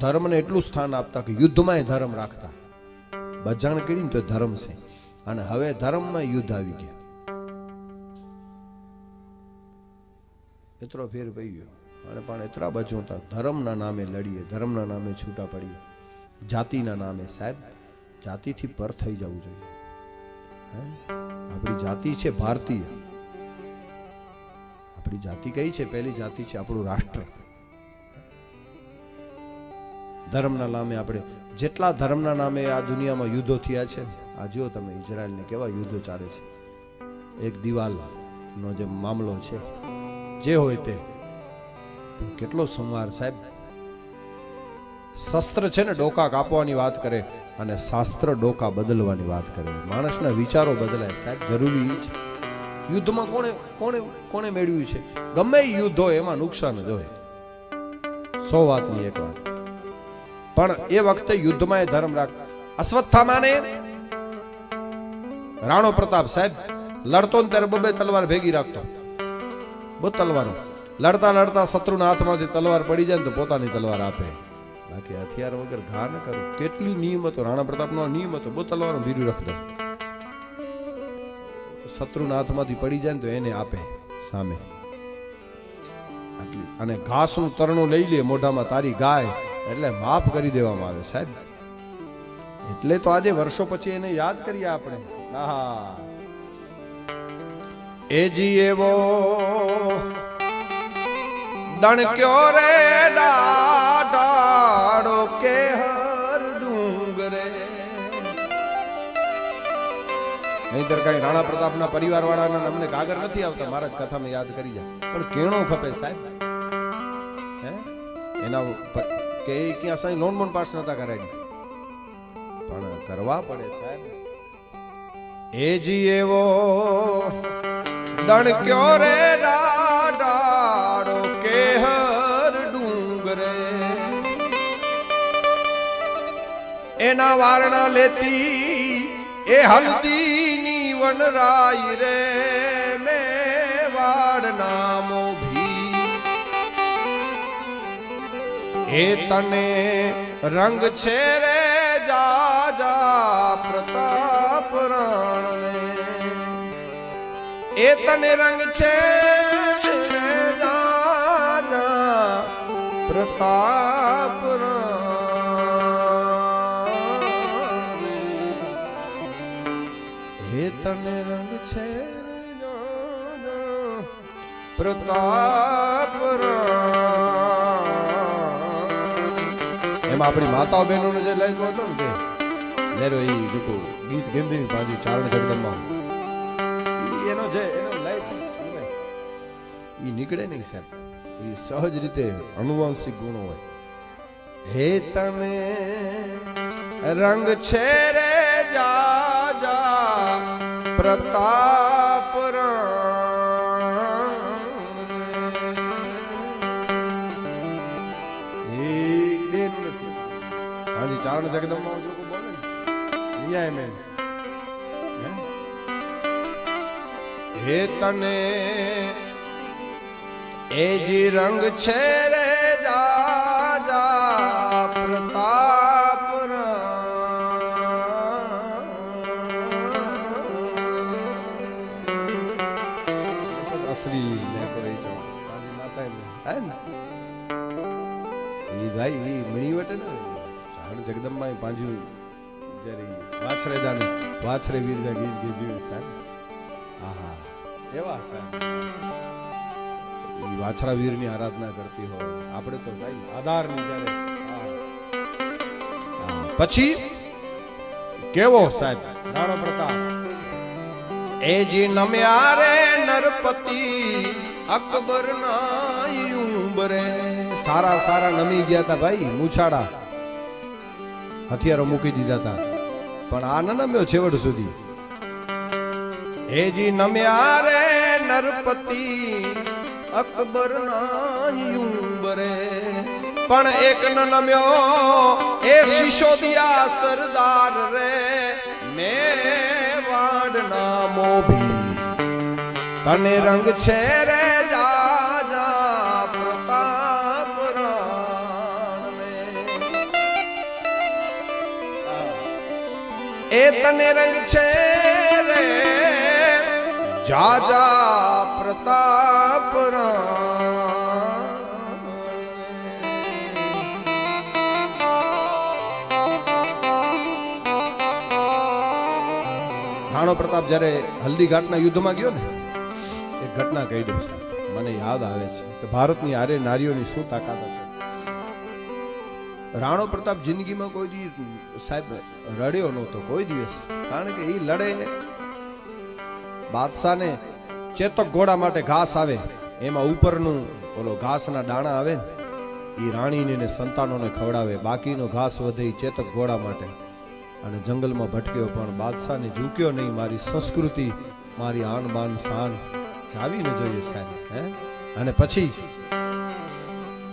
ધર્મને એટલું સ્થાન આપતા કે યુદ્ધમાં એ ધર્મ રાખતા. બજાણ કરી ને તો ધર્મ છે. અને હવે ધર્મમાં યુદ્ધ આવી ગયા. એટલો ફેર પડી ગયો. અને પણ એટલા બચોતા ધર્મના નામે લડીએ, ધર્મના નામે છૂટા પડીએ. જાતિના નામે, સાહેબ, જાતિથી પર થઈ જવું જોઈએ? આપણી જાતિ છે ભારતીય. આપણી જાતિ કઈ છે? પહેલી જાતિ છે આપણું રાષ્ટ્ર. ધર્મના નામે આપણે જેટલા ધર્મના નામે આ દુનિયામાં યુદ્ધો થયા છે, આ જુઓ તમે ઇઝરાયલને કેવા યુદ્ધો ચાલે છે. એક દિવાલનો જે મામલો છે, જે હોય તે. કેટલો સંવાર સાહેબ? શસ્ત્ર છે ને ડોકા કાપવાની વાત કરે અને શાસ્ત્ર ડોકા બદલવાની વાત કરે. માણસના વિચારો બદલાય સાહેબ, જરૂરી છે. યુદ્ધમાં કોણે કોણે કોણે મેળવ્યું છે? ગમે યુદ્ધ હોય, એમાં નુકસાન જ હોય. સો વાતની એક વાત. પણ એ વખતે યુદ્ધમાં એ ધર્મ રાખ અશ્વત્થામાને રાણો પ્રતાપ સાહેબ, લડતો ને ત્યારે બબે તલવાર ભેગી રાખતો. બહુ તલવારો. લડતા લડતા શત્રુના હાથમાંથી તલવાર પડી જાય ને તો પોતાની તલવાર આપે. બાકી હથિયાર વગર ઘા ન કરું. કેટલી નિયમ હતો, રાણા પ્રતાપનો નિયમ હતો. બહુ તલવારો ભીરું રાખતો. શત્રુના હાથમાંથી પડી જાય ને તો એને આપે સામે. અને ઘાસનું તરણું લઈ લે, મોઢામાં તારી ગાય. એટલે માફ કરી દેવામાં આવે, સાહેબ. એટલે તો આજે વર્ષો પછી એને યાદ કરીએ આપણે. આહા. એ જી એવો ડણક્યો રે ડાડો કે હર ડુંગરે. નહીતર કઈ રાણા પ્રતાપના પરિવાર વાળાના અમને કાગર નથી આવતા? મારા જ કથામાં યાદ કરી જાય પણ કેણો ખપે, સાહેબ. હે? એના કે એ ક્યાં લોન બોન પાસ નતા કરાવી પણ કરવા પડે સાહેબ. એ જી એવો ડણક્યો રે ડાડો કે હર ડુંગરે. એના વારણા લેતી એ હલ્દીની વનરાય રે. એ તને રંગ છે રે જાજા પ્રતાપ રાણને એ તને રંગ છે રે જાજા પ્રતાપ. હે તને રંગ છે પ્રતાપ રામ. એમાં આપણી માતા બહેનોને જે લઈ હતો ને તે એ લોકો, ગીત ગેંદી પાછી ચારણ જગદંબા એનો જે, એનો લય એ નીકળે નહીં સાહેબ. એ સહજ રીતે અનુવાંશિક ગુણો હોય. હે તમે રંગ છે રે જા જા, પ્રતાપ ચારણ જગદંબા લોકો બોલે ને અહીંયા એમ. હે? તને, એ જી રંગ છે રે જા જા પ્રતાપ. અસલી ડેકોરેશન મારી માતા એમ હે ને એ ભાઈ મણી વટે ને ચારણ જગદંબાએ પાંજ્યું જ્યારે વાછરે દાને વાછરે વીર જા ગીત ગીધું સાહેબ. આહા. એવા સાહેબ. વાછરા વીરની આરાધના કરતી હોય. આપણે તો ભાઈ આધારની જ્યારે. પછી કેવો સાહેબ? રાણો પ્રતાપ. એ જી નમ્યા રે નરપતિ અકબર ના ઉંબરે. સારા સારા નમી ગયા હતા ભાઈ મૂછાડા હથિયારો મૂકી દીધા હતા પણ આ ન નમ્યો છેવટ સુધી. હેજી નમ્યા રે નરપતિ, અકબર બરે. પણ એક ન નમ્યો એ શિશોદિયા સરદાર રે. મેવાડ ના મોભી. તને રંગ છે રે જા એ તને રંગ છે રે. જાજા પ્રતાપ રાણો પ્રતાપ, જ્યારે હલ્દી ઘાટના યુદ્ધમાં ગયો ને, એક ઘટના કહી દઉં છું. મને યાદ આવે છે કે ભારતની આરે નારીઓની શું તાકાત હશે? રાણો પ્રતાપ જિંદગીમાં કોઈ દી સાહેબ રડ્યો નહોતો, કોઈ દિવસ. કારણ કે એ લડે. બાદશાહને ચેતક ઘોડા માટે ઘાસ આવે. એમાં ઉપરનું ઓલો ઘાસના દાણા આવે એ રાણીને ને સંતાનોને ખવડાવે. બાકીનો ઘાસ વધે એ ચેતક ઘોડા માટે. અને જંગલમાં ભટક્યો, પણ બાદશાહને ઝૂક્યો નહીં. મારી સંસ્કૃતિ, મારી આન બાન શાન જાવી ન જોઈએ સાહેબ, હે? અને પછી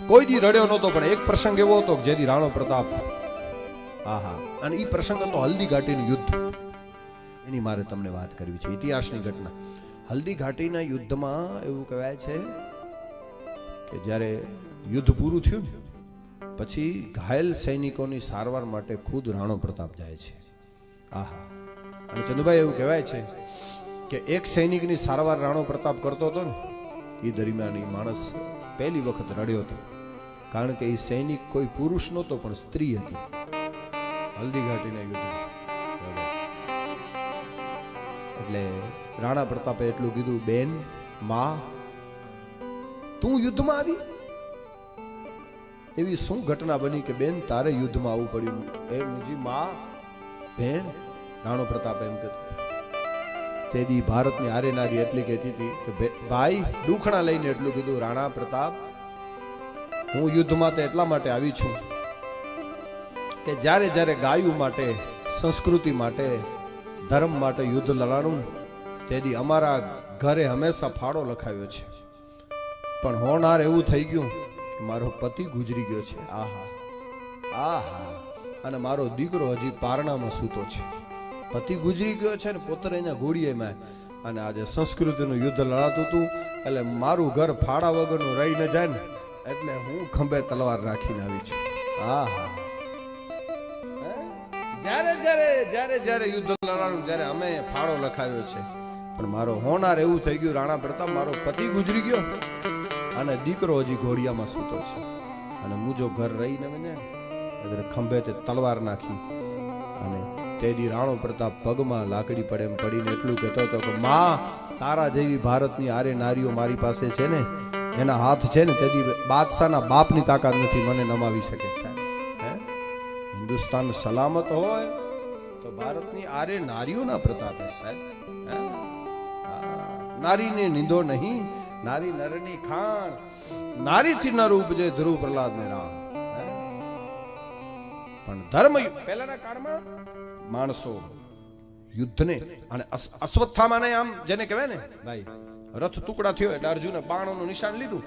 કોઈ દી રડ્યો નહોતો, પણ એક પ્રસંગ એવો હતો જેથી રાણો પ્રતાપ, આહા, અને એ પ્રસંગ હતો હલ્દી ઘાટીનું યુદ્ધ. એની મારે તમને વાત કરવી છે, ઇતિહાસની ઘટના. હલ્દી ઘાટીના યુદ્ધમાં એવું કહેવાય છે કે જ્યારે યુદ્ધ પૂરું થયું ને, પછી ઘાયલ સૈનિકોની સારવાર માટે ખુદ રાણો પ્રતાપ જાય છે. આહા. અને ચંદુભાઈ એવું કહેવાય છે કે એક સૈનિકની સારવાર રાણો પ્રતાપ કરતો હતો ને એ દરમિયાન એ માણસ પહેલી વખત રડ્યો હતો. કારણ કે એ સૈનિક કોઈ પુરુષ નહોતો, પણ સ્ત્રી હતી. હલ્દી ઘાટીના એટલે રાણા પ્રતાપે એટલું કીધું, બેન, માં, તું યુદ્ધમાં આવી? એવી શું ઘટના બની કે, બેન, તારે યુદ્ધમાં આવવું પડ્યું? એ મુજી માં, બેન, રાણો પ્રતાપ એમ કહેતો. તેદી ભારતની આરે નારી એટલી કહેતી હતી કે ભાઈ દુખણા લઈને એટલું કીધું, રાણા પ્રતાપ હું યુદ્ધમાં તો એટલા માટે આવી છું કે જ્યારે જ્યારે ગાયું માટે, સંસ્કૃતિ માટે, ધર્મ માટે યુદ્ધ લડાણું, તેથી અમારા ઘરે હંમેશા ફાળો લખાવ્યો છે. પણ હોનાર એવું થઈ ગયું કે મારો પતિ ગુજરી ગયો છે. આહા. આહા. અને મારો દીકરો હજી પારણામાં સૂતો છે. પતિ ગુજરી ગયો છે ને પોતે અહીંયા ઘોડીએમાં અને આજે સંસ્કૃતિનું યુદ્ધ લડાતું હતું, એટલે મારું ઘર ફાળા વગરનું રહી ન જાય ને. એટલે હું ખંભે તલવાર રાખીને આવી છું. હા હા જ્યારે જ્યારે જ્યારે જ્યારે યુદ્ધ લડવાનું જ્યારે અમે ફાળો લખાવ્યો છે. પણ મારો હોનાર એવું થઈ ગયું, રાણા પ્રતાપ મારો પતિ ગુજરી ગયો અને દીકરો હજી ઘોડિયામાં સૂતો છે. અને હું જો ઘર રહી ને એટલે ખંભે તે તલવાર નાખી અને તે દી રાણો પ્રતાપ પગમાં લાકડી પડે એમ પડીને એટલું કહેતો હતો કે, માં, તારા જેવી ભારતની આરે નારીઓ મારી પાસે છે ને? એના હાથ છે ને તેથી બાદશાહના બાપની તાકાત નથી મને નમાવી શકે સાહેબ. હે? હિન્દુસ્તાન સલામત હોય તો ભારતની આરે નારીઓના પ્રતાપે સાહેબ? નારીને નિંદો નહીં નારી નરની ખાણ નારીથી નર ઉપજે ધ્રુવ પ્રહલાદ ને રામ પણ ધર્મ પહેલાના કાળમાં માણસો યુદ્ધને અને અશ્વત્થામાને આમ જેને કહેવાય ને, ભાઈ, રથ ટુકડા થયો એટલે અર્જુને બાણોનું નિશાન લીધું.